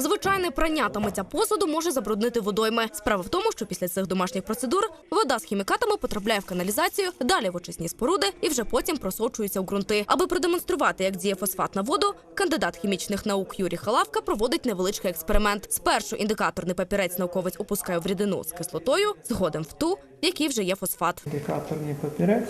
Звичайне прання та миття посуду може забруднити водойми. Справа в тому, що після цих домашніх процедур вода з хімікатами потрапляє в каналізацію, далі в очисні споруди і вже потім просочується у ґрунти. Аби продемонструвати, як діє фосфат на воду, кандидат хімічних наук Юрій Халавка проводить невеличкий експеримент. Спершу індикаторний папірець науковець опускає в рідину з кислотою, згодом в ту, в якій вже є фосфат. Індикаторний папірець.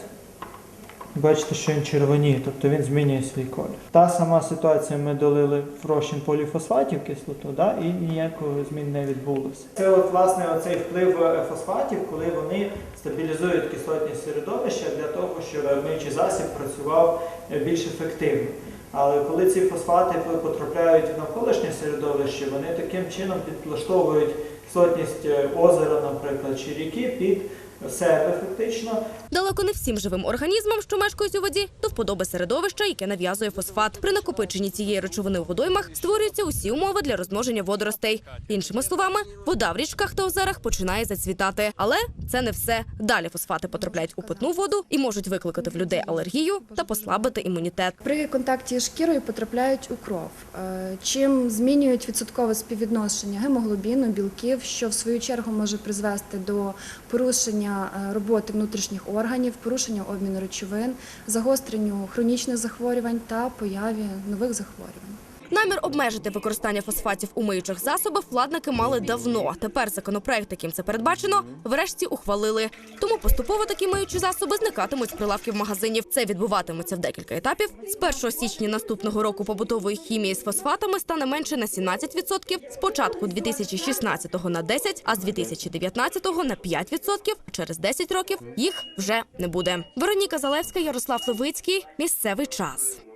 Бачите, що він червоніє, тобто він змінює свій колір. Та сама ситуація ми долили в розчин поліфосфатів кислоту, да, і ніякого змін не відбулося. Це от власне оцей вплив е, фосфатів, коли вони стабілізують кислотні середовища для того, щоб миючий засіб працював е, більш ефективно. Але коли ці фосфати потрапляють в навколишнє середовище, вони таким чином підлаштовують кислотність е, озера, наприклад, чи ріки під себе фактично. Далеко не всім живим організмам, що мешкають у воді, до вподоби середовища, яке нав'язує фосфат. При накопиченні цієї речовини у водоймах створюються усі умови для розмноження водоростей. Іншими словами, вода в річках та озерах починає зацвітати. Але це не все. Далі фосфати потрапляють у питну воду і можуть викликати в людей алергію та послабити імунітет. При контакті з шкірою потрапляють у кров, е, чим змінюють відсоткове співвідношення гемоглобіну, білків, що в свою чергу може призвести до порушення е, роботи внутрішніх органів, порушення обміну речовин, загостренню хронічних захворювань та появі нових захворювань. Намір обмежити використання фосфатів у миючих засобах владники мали давно. Тепер законопроект, яким це передбачено, врешті ухвалили. Тому поступово такі миючі засоби зникатимуть з прилавків магазинів. Це відбуватиметься в декілька етапів. З 1 січня наступного року побутової хімії з фосфатами стане менше на 17%, з початку 2016 на 10%, а з 2019 на 5%. Через 10 років їх вже не буде. Вероніка Залевська, Ярослав Левицький. Місцевий час.